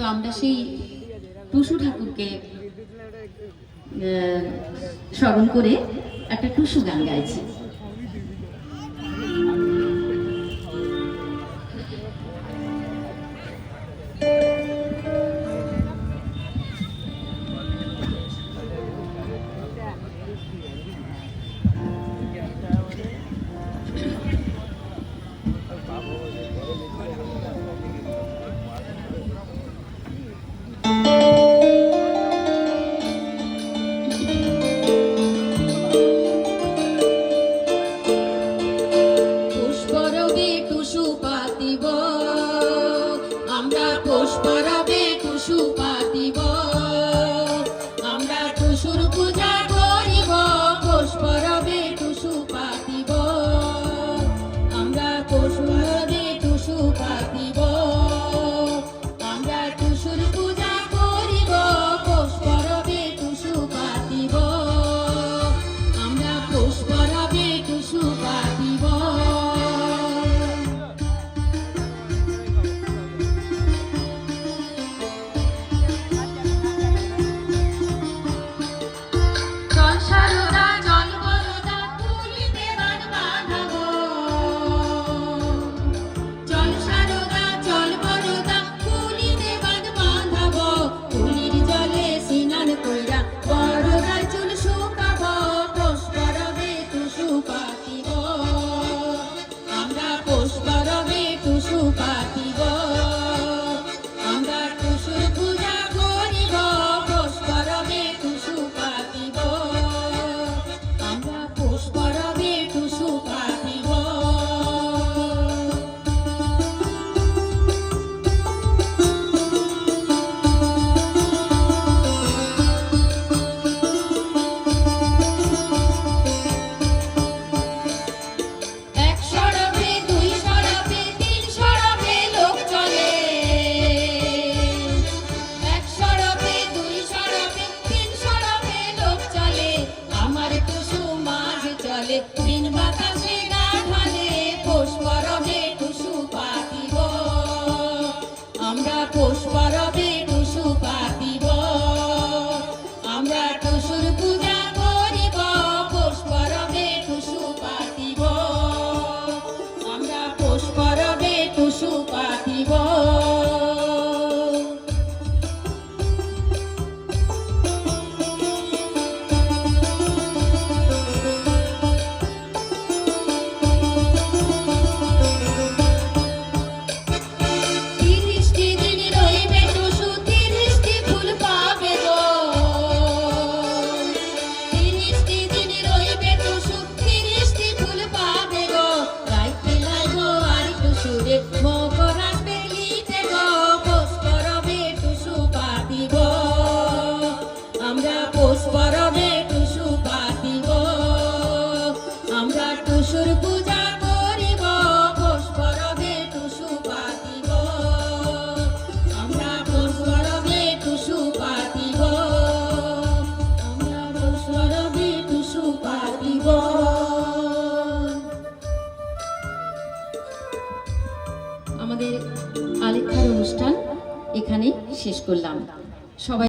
তো আমরা সেই টুসু ঠাকুরকে স্মরণ করে একটা টুসু গান গাইছি। জলে দিন বাতাসে গান হলে পৌষ টুসু পাতিব। আমরা পৌষ আমাদের আলেখার অনুষ্ঠান এখানে শেষ করলাম। সবাই